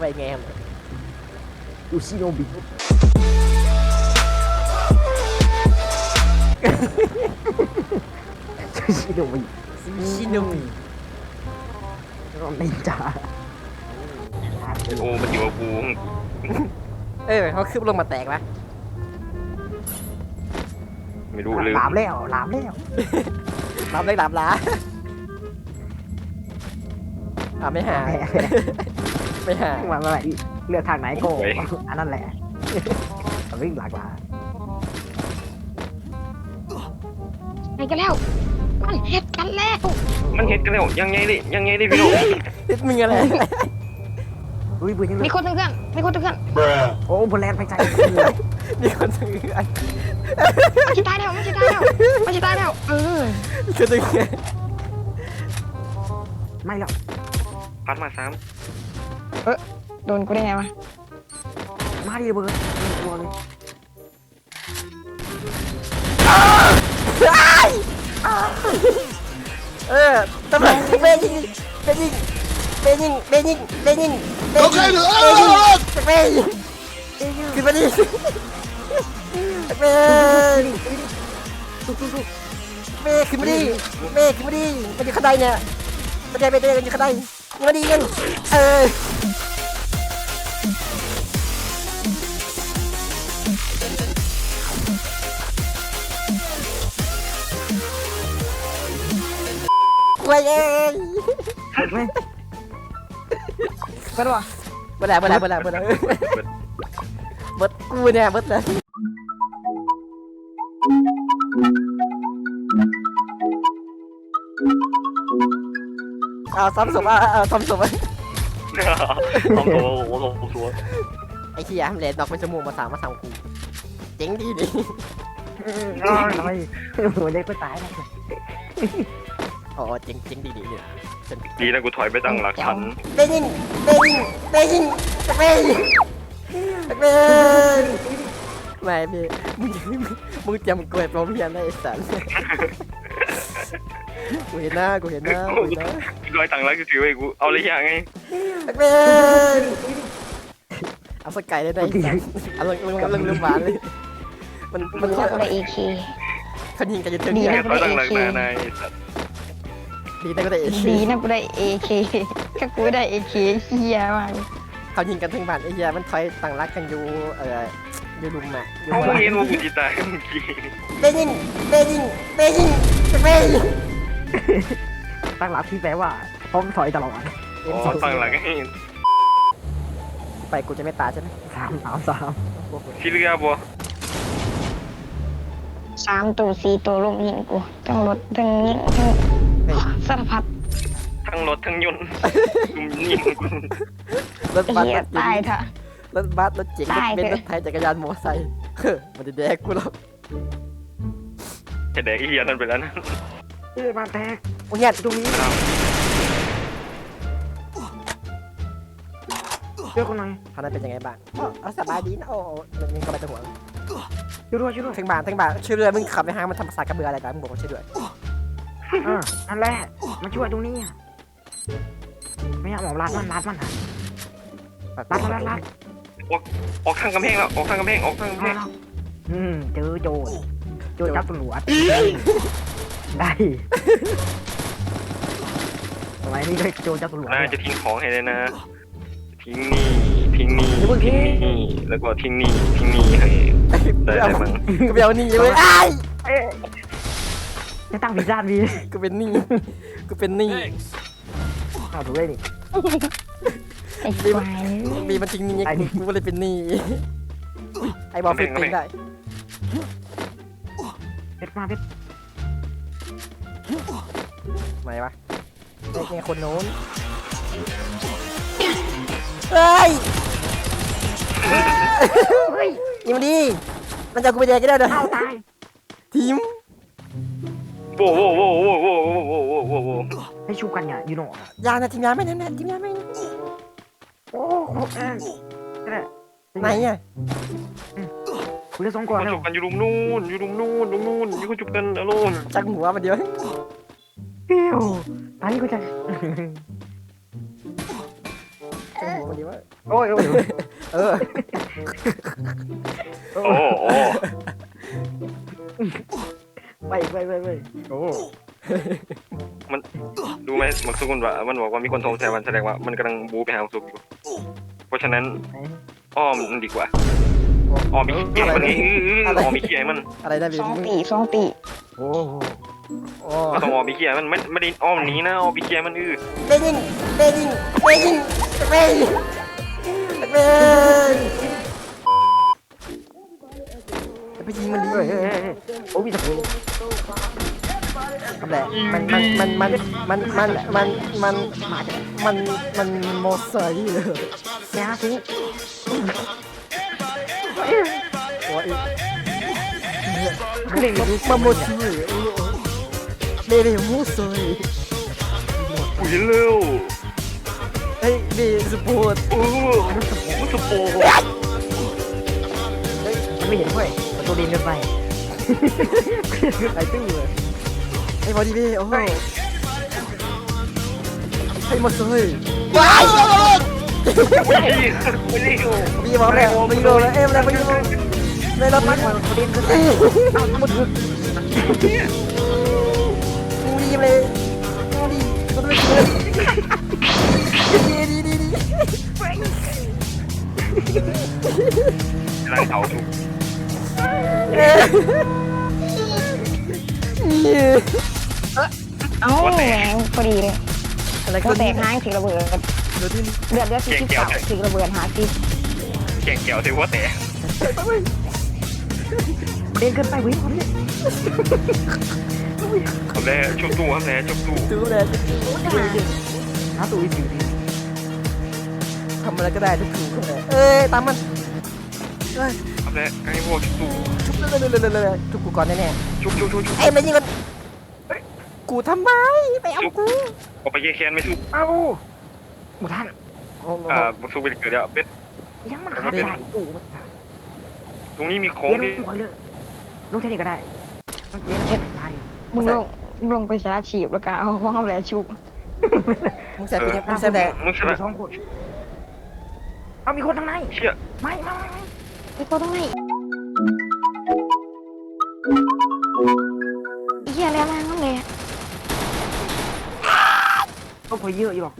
ไปไงครับดูซิโนบิซิโนบิชิโนมินินจาโอ้มันอยู่กับกูเออเขาขึ้นลงมาแตกปะไม่รู้ลืมลามแล้วลามแล้วรับได้รับล้าอ่าไม่หา ไม่หามาเมื่อไหร่เลือกทางไหนก็อันนั้นแหละวิ่งหลากหลายไปกันแล้วมันเฮ็ดกันแล้วมันเห็ดกันแล้วยังไงดิยังไงดิพี่โน้องติดมึงอะไรอุ้ยปืนยังมีคนเพื่อนมีคนเพื่อนโอ้บนแลนไปใจมีคนถืออันมันจะตายแล้วมันจะตายแล้วมันจะตายแล้วเออมีคนถือไม่หรอกพัดมาสาม โดนกูได้ไงวะมาดิเบิร์ดตัวเลยเออตำรวจเบยิงเบยิงเบยิงเบยิงเบยิงเบยิงเบยิงเบยิงขึ้นมาดิเบยเบยขึ้นมาดิเบยขึ้นมาดิมันอยู่ข้างในเนี่ยมันจะไปเดินกันอยู่ข้างในมาดีกันเออควายเองไม่ก็ได้วะเบิดแล้วเบิดแล้วเบิดแล้วเบิดแล้วเบิดกูเนี่ยเบิดแควายเอ้ยเปิดวะเมื่อไหรเมื่อไหร่เมื่อไหร่เมื่อไหร่เมื่กูเนี่ยเมื่อไร่เอาซ้ำศพอะเอาซ้ำศพอะต้องโตโอ้โหโตไอ้ที่ยามเลดดอกเป็นจมูกมาสามมาสามกูเจ๋งดีดิอะไรหัวเล็กก็ตายแล้ อ๋อเจ๋งเจ๋งดีดีเนี่ยดีนะกูถอยไปตั้งหลักฐานเบยิงเบยิงเบยิงเบยิงเบยิงไม่พี่มึงมึงจำกล้วยปลอมเพียนได้ไอ้สันกูเห็นหน้ากูเห็นหน้ากูเห็นหน้ากูถอยตั้งหลักถือไว้กูเอาเลยยังไงเบนเอาสกายได้ได้เอาลงลงลงลงหวานเลยมันมันดีนะกูได้เอเคเขายิงกันจนถึงดีเนี่ยนะถอยตั้งหลักนานายสัตว์ ดีนะก็ได้เอดีนะกูได้เอเคก็กูได้เอเคเฮียมากเขายิงกันทั้งบ้านไอ้เหี้ยมันถอยต่างรักกันอยู่เอออยู่ลุมอะอยู่กูเห็นว่ากูจีตายเมื่อกี้เบยิงเบยิงเบยิงเบยิงตั้งหลักที่แปลว่าพร้อมถอยตลอดอ๋อตั้งหลักให้ไปกูจะไม่ตายใช่ไหมสามสามสามที่เรือบัวสามตัวสี่ตัวลงยิงกูทั้งรถทั้งยิงทั้ง สารพัดทั้งรถทั้งยนต์กูนี่มึงกูรถบัสเฮีรยถเก๋ตายงเถอะ รถบัสรถเจ๋งรถตายเบนซ์เถรอะ ถไทยจักรยานมอเตอร์ไซค์เฮ้อมันจะแดกกูหรอกไอ้แดกไอ้เฮียนั่นไปแล้วนะเอ้ยบ้านแตกโอ้ยเนี่ยตรงนี้เจอคนหน่อยทางนั้นเป็นยังไงบ้างอ๋อเอาสบายดีนะโอ้โหมันยังกำลังจะหัวช่วยด้วยช่วยด้วยทั้งบ้านทั้งบ้านช่วยเรือมึงขับไปห้างมันทำภาษากระเบืออะไรกันมึงบอกว่าช่วยด้วยอ่านั่นแหละ มาช่วยตรงนี้อะไม่เอาหมอรัดมันรัดมันอะรัดมันรัดรัดออกทางกำแพงแล้วออกทางกำแพงออกทางกำแพงอืมเจอโจรโจรจับตำรวจได้สมัยนี้เลยโจรจับตำรวจน่าจะทิ้งของให้เลยนะทิ้งนี่ทิ้งนี่ทิ้งนี่แล้วก็ทิ้งนี่ทิ้งนี่ให้ได้ได้มั้งกูไปเอานี่เลยไอ้ายเอ๊ะ จะตั้งพิซซ่าดีกูเป็นหนี่กูเป็นหนี่เอาถูกเลยนี่ไอ้ควายมีมันจริงนี่ไอ้นี่กูก็เลยเป็นหนี่ไอ้บอลฟิตติ้งได้เพชรมาเพชรไหนวะไอ้ไงคนโน้นเฮ้ยเฮ้ยนี่มันดีมันจะเอากูไปแดกก็ได้นะเอาตายทีม โว้โว้โว้โว้โว้โว้โว้โว้โว้โว้ให้ชูกันเนี่ยยูโน่ยานะทีมยาไม่นั่นนะทีมยาไม่นั่นโอ้โหนั่นแหละไหนอะคุณจะสองก่อนเขาจุบกันอยู่รุมนู่นอยู่รุมนู่นรุมนู่นอยู่เขาจุบกันอารมณ์จักหัวมันเดียวเปี้วตอนนี้กูจัดโอ้ยโอ้ยเออโอ้โอ้ ไปไปไปไปโอ้ ดูไหมมันสุกุลว่ามันบอกว่ามีคนโทรแซวมันแสดงว่ามันกำลังบูไปหาสุกอยู่เพราะฉะนั้นอ้อมมันดีกว่าอ้อมมีเขี้ยมันนี่อ้อมมีเขี้ยมันอะไรได้พี่สองตีสองตีโอ้โอ้ก็ต้องอ้อมมีเขี้ยมันไม่ไม่ได้อ้อมหนีนะอ้อมมีเขี้ยมันอือเบยิงเบยิงเบยิงเบยิงเบยิงไปยิงมันดี เฮ้ยเฮ้ยเฮ้ยโอ้พี่ตะกู ทำ แหละ มันมันมันมันมันมันมันมันมันมันโมไซค์เลยแกฮะทิ้งโอ้ยเล่นมันโมไซค์เบย์โมไซค์อุ้ยเร็วเฮ้ยเบย์สปอร์ตโอ้สปอร์เฮ้ยมันไม่เห็นเว้ยประตูดินเกินไปไอ้ตื้อเลย มอดีพี่โอ้โหให้มดเลยว้าวไม่ได้ยู่พี่มาแล้วไม่โดนแล้วเอ็มแล้วไม่โดนได้รับมันมันดินกันเลยหมดเลยกูดีเลยกูดีกูไม่เชื่อดีดีดีดีไรเขาถูก Yeah. เอ้าแหงพอดีเลยอะไรก็ก็แตแตกกห้างถือระเบิดเดี๋ยวที่เดือดเดือดที่สิบเก้าถือระเบิดหาสิแข่งแก้วถือว่าแต่ประเด็นเกินไปเว้ยคนนี้ทำได้ชุบตู้ทำได้ชุบตู้ตื้อเลยหาตัวอีกทีทำอะไรก็ได้ทุกทีก็ได้เอ้ยตามมันเอ้ยทำได้ให้พวกชุบตู้ชุบเลยเลยเลยเลยชุบกูก่อนแน่ชุบชุบชุบชุบๆเอ้ยไม่ยิงกัน กูทำไมไปเอากูออกไปแย่แค้นไม่ชุบเอ้าหมดท่านโอ้โหอ่าบุกซุกไปเกิดแล้วเป็ด ยังมันขาดได้โอ้ตรงนี้มีของเดี๋ยวที่ลงเลยลงเท่านี้ก็ได้มันเย็นเช็ดตายมึงลงมึงลงไปสาฉีบแล้วก็เอาห้องเอาแหลชุบมึงใส่ไปยังมึงใส่แต่มึงชนะสองคนเอามีคนทางในเชี่ยไม่ไม่ไม่ ไอ้ตัวตรงไหนเก็พอเยอะอยู่หรอก